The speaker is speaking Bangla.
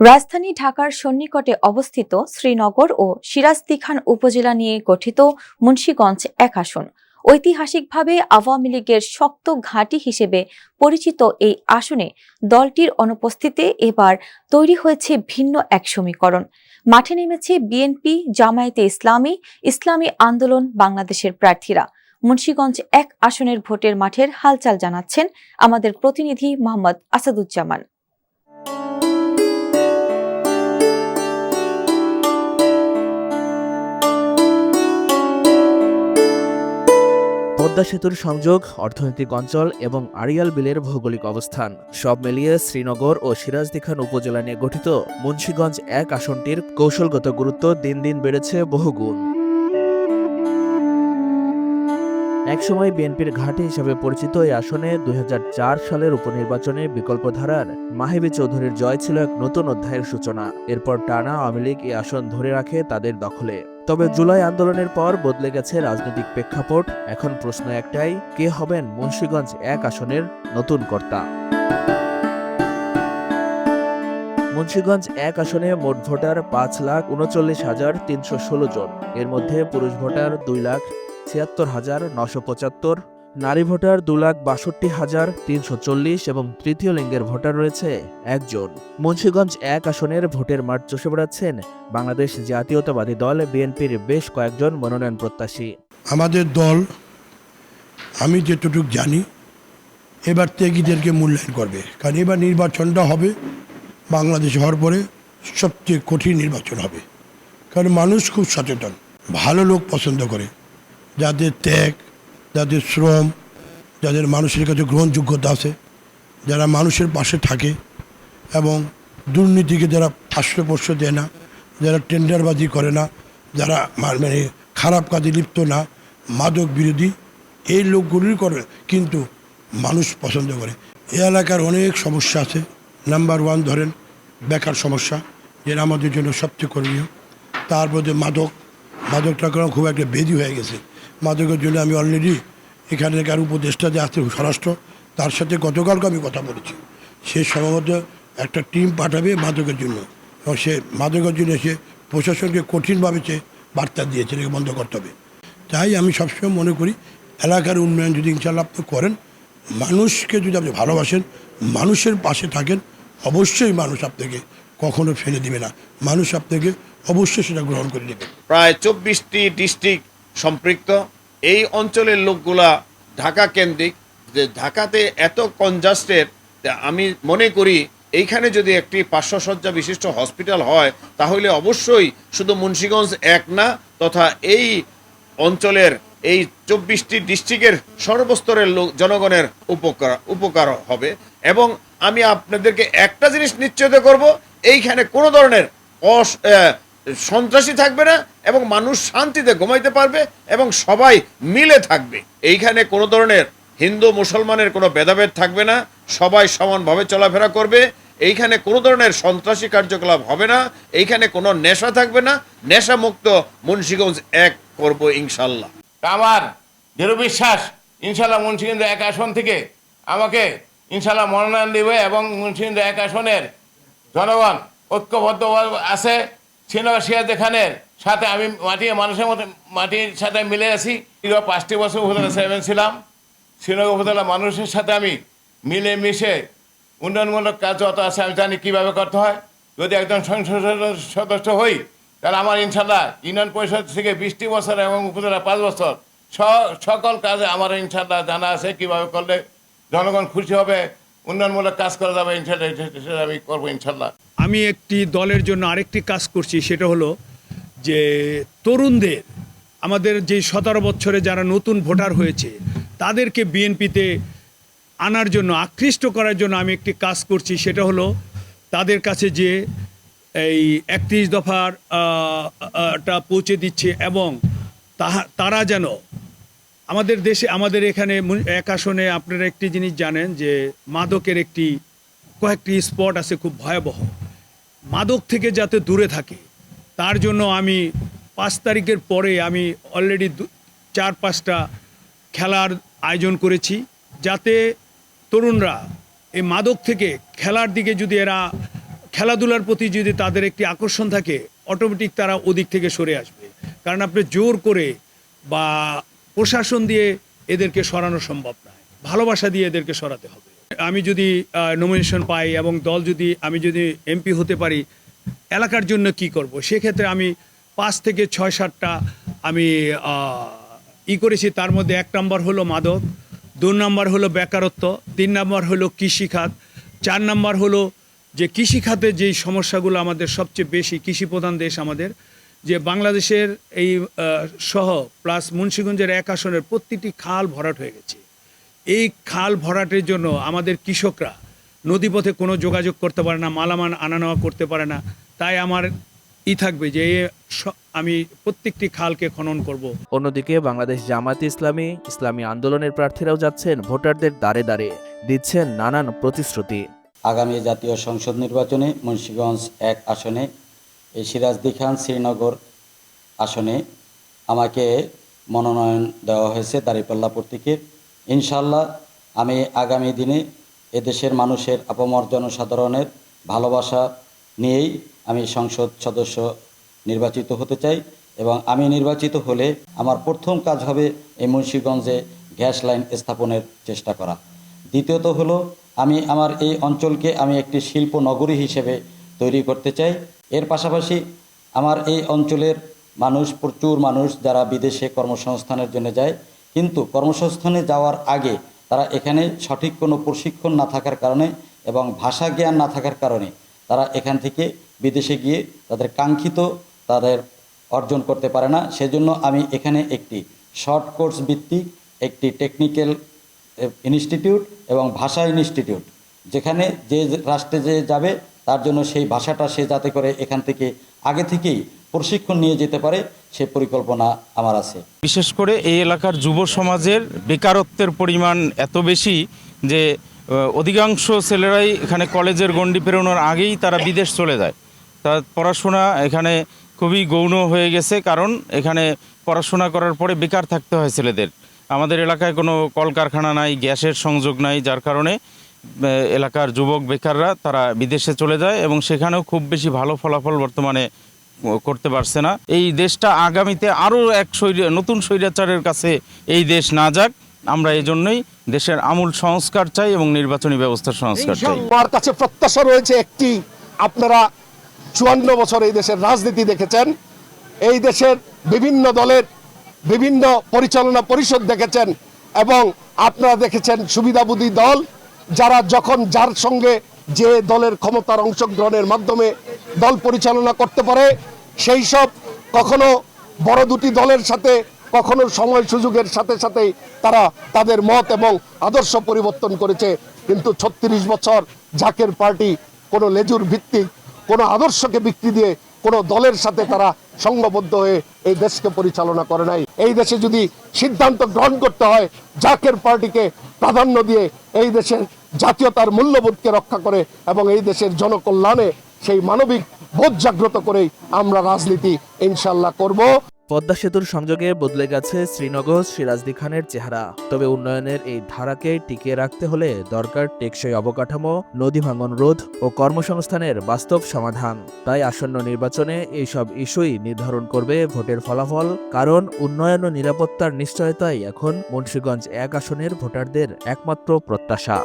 রাজধানী ঢাকার সন্নিকটে অবস্থিত শ্রীনগর ও সিরাজদিখান উপজেলা নিয়ে গঠিত মুন্সীগঞ্জ এক আসন। ঐতিহাসিকভাবে আওয়ামী লীগের শক্ত ঘাঁটি হিসেবে পরিচিত এই আসনে দলটির অনুপস্থিতিতে এবার তৈরি হয়েছে ভিন্ন এক সমীকরণ। মাঠে নেমেছে বিএনপি, জামায়াতে ইসলামী ইসলামী আন্দোলন, বাংলাদেশের প্রার্থীরা। মুন্সীগঞ্জ এক আসনের ভোটের মাঠের হালচাল জানাচ্ছেন আমাদের প্রতিনিধি মোহাম্মদ আসাদুজ্জামান। পদ্মা সেতুর সংযোগ, অর্থনৈতিক অঞ্চল এবং আড়িয়াল বিলের ভৌগোলিক অবস্থান। সব মিলিয়ে শ্রীনগর ও সিরাজদিখান উপজেলা নিয়ে গঠিত মুন্সীগঞ্জ এক আসনটির কৌশলগত গুরুত্ব দিন দিন বেড়েছে বহুগুণ। একসময় বিএনপির ঘাঁটি হিসেবে পরিচিত এই আসনে দু হাজার চার সালের উপনির্বাচনে বিকল্প ধারার মাহেবী চৌধুরীর জয় ছিল এক নতুন অধ্যায়ের সূচনা। এরপর টানা আওয়ামী লীগ এই আসন ধরে রাখে তাদের দখলে। তবে জুলাই আন্দোলনের পর বদলে গেছে রাজনৈতিক প্রেক্ষাপট। এখন প্রশ্ন একটাই, কে হবেন মুন্সীগঞ্জ এক আসনের নতুন কর্তা? মুন্সীগঞ্জ এক আসনে মোট ভোটার পাঁচ লাখ উনচল্লিশ হাজার তিনশো ষোলো জন। এর মধ্যে পুরুষ ভোটার দুই লাখ ছিয়াত্তর হাজার নশো পঁচাত্তর। নারী ভোটার দু লাখ বাষট্টি হাজার তিনশো চল্লিশ এবং তৃতীয় লিঙ্গের ভোটার রয়েছে একজন। মুন্সীগঞ্জ এক আসনের ভোটের মাঠ চষে বেড়াচ্ছেন বাংলাদেশ জাতীয়তাবাদী দল, বিএনপির বেশ কয়েকজন মনোনয়ন প্রত্যাশী। আমাদের দল, আমি যেটুকু জানি, এবার ত্যাগীদেরকে মূল্যায়ন করবে। কারণ এবার নির্বাচনটা হবে, বাংলাদেশ হওয়ার পরে সবচেয়ে কঠিন নির্বাচন হবে। কারণ মানুষ খুব সচেতন, ভালো লোক পছন্দ করে। যাদের ত্যাগ যাদের শ্রম, যাদের মানুষের কাছে গ্রহণযোগ্যতা আছে, যারা মানুষের পাশে থাকে এবং দুর্নীতিকে যারা আশ্রয়পর্শ দেয় না, যারা টেন্ডারবাজি করে না, যারা মানে খারাপ কাজে লিপ্ত না, মাদক বিরোধী, এই লোকগুলির করে কিন্তু মানুষ পছন্দ করে। এ এলাকার অনেক সমস্যা আছে। নাম্বার ওয়ান ধরেন, বেকার সমস্যা, যেটা আমাদের জন্য সবচেয়ে করণীয়। তারপরে মাদক, মাদকটা কারণ খুব একটা বেদি হয়ে গেছে। মাদকের জন্য আমি অলরেডি এখানে এখানকার উপদেষ্টা যে আছে, স্বরাষ্ট্র, তার সাথে গতকালকে আমি কথা বলেছি। সে সম্ভবত একটা টিম পাঠাবে মাদকের জন্য। এবং সে মাদকের জন্য সে প্রশাসনকে কঠিনভাবে সে বার্তা দিয়েছে, এটাকে বন্ধ করতে হবে। তাই আমি সবসময় মনে করি, এলাকার উন্নয়ন যদি ইনশাল্লাহ আপনি করেন, মানুষকে যদি আপনি ভালোবাসেন, মানুষের পাশে থাকেন, অবশ্যই মানুষ আপনাকে কখনো ফেলে দিবে না। মানুষ আপনাকে অবশ্যই সেটা গ্রহণ করে নেবে। প্রায় চব্বিশটি ডিস্ট্রিক্ট সম্পৃক্ত। এই অঞ্চলের লোকগুলা ঢাকা কেন্দ্রিক। যে ঢাকাতে এত কনজাস্টেড আমি মনে করি এইখানে যদি একটি পার্শ্বসজ্জা বিশিষ্ট হসপিটাল হয়, তাহলে অবশ্যই শুধু মুন্সীগঞ্জ এক না, তথা এই অঞ্চলের এই চব্বিশটি ডিস্ট্রিক্টের সর্বস্তরের লোক, জনগণের উপকার উপকার হবে। এবং আমি আপনাদেরকে একটা জিনিস নিশ্চিত করব, এইখানে কোনো ধরনের অস সন্ত্রাসী থাকবে না এবং মানুষ শান্তিতে ঘুমাইতে পারবে এবং সবাই মিলে থাকবে। এইখানে কোনো ধরনের হিন্দু মুসলমানের কোনো ভেদাভেদ থাকবে না, সবাই সমানভাবে চলাফেরা করবে, এইখানে কোনো ধরনের সন্ত্রাসী কার্যকলাপ হবে না, এইখানে কোনো নেশা থাকবে না নেশা মুক্ত মুন্সীগঞ্জ এক করব ইনশাল্লাহ। আমার দৃঢ় বিশ্বাস, ইনশাল্লাহ মুন্সিগঞ্জ এক আসন থেকে আমাকে ইনশাল্লাহ মনোনয়ন দেবে এবং মুন্সিগঞ্জ এক আসনের জনগণ ঐক্যবদ্ধ আছে। শ্রীনগর সিয়াদ খানের সাথে আমি মাটি, মানুষের মতো মাটির সাথে মিলে আছি। পাঁচটি বছর উপজেলা চেয়ারম্যান ছিলাম। শ্রীনগর উপজেলা মানুষের সাথে আমি মিলে মিশে উন্নয়নমূলক কাজ যত আছে আমি জানি কীভাবে করতে হয়। যদি একজন সংসদ সদস্য হই, তাহলে আমার ইনশাল্লাহ ইউনিয়ন পরিষদ থেকে বিশটি বছর এবং উপজেলা পাঁচ বছর সকল কাজে আমার ইনশাল্লাহ জানা আছে কীভাবে করলে জনগণ খুশি হবে, উন্নয়নমূলক কাজ করা যাবে ইনশাল্লাহ সেটা আমি করব ইনশাল্লাহ আমি একটি দলের জন্য আরেকটি কাজ করছি, সেটা হলো যে তরুণদের, আমাদের যে সতেরো বছরে যারা নতুন ভোটার হয়েছে, তাদেরকে বিএনপিতে আনার জন্য, আকৃষ্ট করার জন্য আমি একটি কাজ করছি, সেটা হলো তাদের কাছে যে এই একত্রিশ দফার টা পৌঁছে দিচ্ছে এবং তাহা, তারা যেন আমাদের দেশে, আমাদের এখানে এক আসনে আপনারা একটি জিনিস জানেন যে মাদকের একটি কয়েকটি স্পট আছে খুব ভয়াবহ। মাদক থেকে যাতে দূরে থাকে। তার জন্য আমি পাঁচ তারিখের পরে আমি অলরেডি চার, পাঁচটা খেলার আয়োজন করেছি, যাতে তরুণরা এই মাদক থেকে খেলার দিকে যদি এরা খেলাধুলার প্রতি যদি তাদের একটি আকর্ষণ থাকে অটোমেটিক তারা ওদিক থেকে সরে আসবে। কারণ আপনি জোর করে বা প্রশাসন দিয়ে এদেরকে সরানো সম্ভব নয়। ভালোবাসা দিয়ে এদেরকে সরাতে হবে। আমি যদি নমিনেশন পাই এবং দল যদি আমি যদি এমপি হতে পারি, এলাকার জন্য কি করব? সেক্ষেত্রে আমি পাঁচ থেকে ছয় সাতটা আমি ই করেছি। তার মধ্যে এক নম্বর হলো মাদক দু নম্বর হলো বেকারত্ব, তিন নম্বর হলো কৃষিখাত, চার নম্বর হলো যে কৃষিখাতে যেই সমস্যাগুলো আমাদের সবচেয়ে বেশি কৃষি প্রধান দেশ আমাদের, যে বাংলাদেশের এই সহ প্লাস মুন্সিগঞ্জের এক আসনের প্রতিটি খাল ভরাট হয়ে গেছে। এই খাল ভরাটের জন্য আমাদের কৃষকরা নদীপথে কোনো যোগাযোগ করতে পারে না মালামাল আনা নেওয়া করতে পারে না। তাই আমার ই থাকবে যে আমি প্রত্যেকটি খালকে খনন করব। অন্যদিকে বাংলাদেশ জামায়াতে ইসলামী ইসলামী আন্দোলনের প্রার্থীরাও যাচ্ছেন ভোটারদের দ্বারে দ্বারে দিচ্ছেন নানান প্রতিশ্রুতি। আগামী জাতীয় সংসদ নির্বাচনে মুন্সিগঞ্জ এক আসনে এই সিরাজদি খান শ্রীনগর আসনে আমাকে মনোনয়ন দেওয়া হয়েছে দাঁড়িপাল্লাপুর থেকে। ইনশাল্লাহ আমি আগামী দিনে এদেশের মানুষের আপামর জনসাধারণের ভালোবাসা নিয়েই আমি সংসদ সদস্য নির্বাচিত হতে চাই এবং আমি নির্বাচিত হলে আমার প্রথম কাজ হবে এই মুন্সিগঞ্জে গ্যাস লাইন স্থাপনের চেষ্টা করা। দ্বিতীয়ত হলো আমি আমার এই অঞ্চলকে আমি একটি শিল্প নগরী হিসেবে তৈরি করতে চাই। এর পাশাপাশি আমার এই অঞ্চলের মানুষ, প্রচুর মানুষ যারা বিদেশে কর্মসংস্থানের জন্য যায় কিন্তু কর্মসংস্থানে যাওয়ার আগে তারা এখানে সঠিক কোনো প্রশিক্ষণ না থাকার কারণে এবং ভাষা জ্ঞান না থাকার কারণে তারা এখান থেকে বিদেশে গিয়ে তাদের কাঙ্ক্ষিত তাদের অর্জন করতে পারে না। সেজন্য আমি এখানে একটি শর্ট কোর্স ভিত্তিক একটি টেকনিক্যাল ইনস্টিটিউট এবং ভাষা ইনস্টিটিউট, যেখানে যে রাষ্ট্রে যে যাবে তার জন্য সেই ভাষাটা সে যাতে করে এখান থেকে আগে থেকেই প্রশিক্ষণ নিয়ে যেতে পারে, সে পরিকল্পনা আমার আছে। বিশেষ করে এই এলাকার যুব সমাজের বেকারত্বের পরিমাণ এত বেশি যে অধিকাংশ ছেলেরাই এখানে কলেজের গণ্ডি পেরোনোর আগেই তারা বিদেশ চলে যায়। তার পড়াশোনা এখানে খুবই গৌণ হয়ে গেছে, কারণ এখানে পড়াশোনা করার পরে বেকার থাকতে হয় ছেলেদের। আমাদের এলাকায় কোনো কলকারখানা নাই, গ্যাসের সংযোগ নাই, যার কারণে এলাকার যুবক বেকাররা তারা বিদেশে চলে যায় এবং সেখানেও খুব বেশি ভালো ফলাফল বর্তমানে করতে পারছে না। এই দেশটা আগামীতে আরও এক নতুন স্বৈরাচারের কাছে এই দেশ না যাক, আমরা এই জন্যই দেশের আমূল সংস্কার চাই এবং নির্বাচনী ব্যবস্থার সংস্কার চাই। আমার কাছে প্রত্যাশা রয়েছে একটি, আপনারা চুয়ান্ন বছর এই দেশের রাজনীতি দেখেছেন, এই দেশের বিভিন্ন দলের বিভিন্ন পরিচালনা পরিষদ দেখেছেন এবং আপনারা দেখেছেন সুবিধাবুদ্ধি দল, যারা যখন যার সঙ্গে যে দলের ক্ষমতার অংশগ্রহণের মাধ্যমে দল পরিচালনা করতে পারে সেই সব কখনো বড় দুটি দলের সাথে, কখনো সময় সুযোগের সাথে সাথেই তারা তাদের মত এবং আদর্শ পরিবর্তন করেছে। কিন্তু ছত্রিশ বছর জাকের পার্টি কোনো লেজুর ভিত্তিক, কোনো আদর্শকে বিক্রি দিয়ে কোনো দলের সাথে তারা সংঘবদ্ধ হয়ে এই দেশকে পরিচালনা করে নাই। এই দেশে যদি সিদ্ধান্ত গ্রহণ করতে হয়, জাকের পার্টিকে প্রাধান্য দিয়ে এই দেশের জাতীয়তার মূল্যবোধকে রক্ষা করে এবং এই দেশের জনকল্যাণে সেই মানবিক বোধ জাগ্রত করেই আমরা রাজনীতি ইনশাল্লাহ করব। পদ্মা সেতুর সংযোগে বদলে গেছে শ্রীনগর সিরাজদি খানের চেহারা। তবে উন্নয়নের এই ধারাকে টিকিয়ে রাখতে হলে দরকার টেকসই অবকাঠামো, নদী ভাঙন রোধ ও কর্মসংস্থানের বাস্তব সমাধান। তাই আসন্ন নির্বাচনে এইসব ইস্যুই নির্ধারণ করবে ভোটের ফলাফল। কারণ উন্নয়ন ও নিরাপত্তার নিশ্চয়তাই এখন মুন্সীগঞ্জ এক আসনের ভোটারদের একমাত্র প্রত্যাশা।